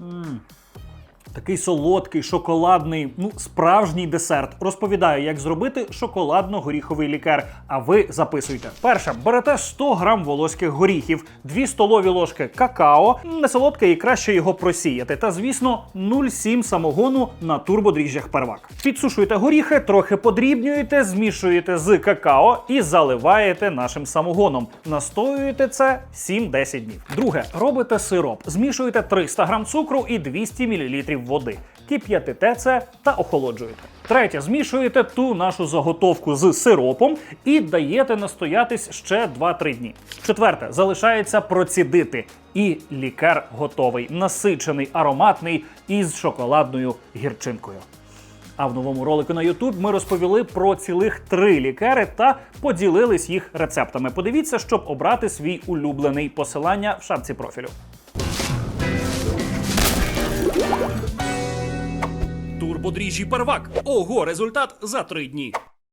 嗯。Такий солодкий, шоколадний, ну справжній десерт. Розповідаю, як зробити шоколадно-горіховий лікер. А ви записуйте. Перше, берете 100 грам волоських горіхів, 2 столові ложки какао, не солодке і краще його просіяти. Та звісно, 0,7 самогону на турбодріжджах первак. Підсушуєте горіхи, трохи подрібнюєте, змішуєте з какао і заливаєте нашим самогоном. Настоюєте це 7-10 днів. Друге, робите сироп. Змішуєте 300 грам цукру і 200 мл води. Кип'ятите це та охолоджуєте. Третє, змішуєте ту нашу заготовку з сиропом і даєте настоятись ще 2-3 дні. Четверте, залишається процідити. І лікер готовий, насичений, ароматний із шоколадною гірчинкою. А в новому ролику на YouTube ми розповіли про цілих три лікери та поділились їх рецептами. Подивіться, щоб обрати свій улюблений посилання в шапці профілю. Турбодріжджі первак. Ого, результат за три дні.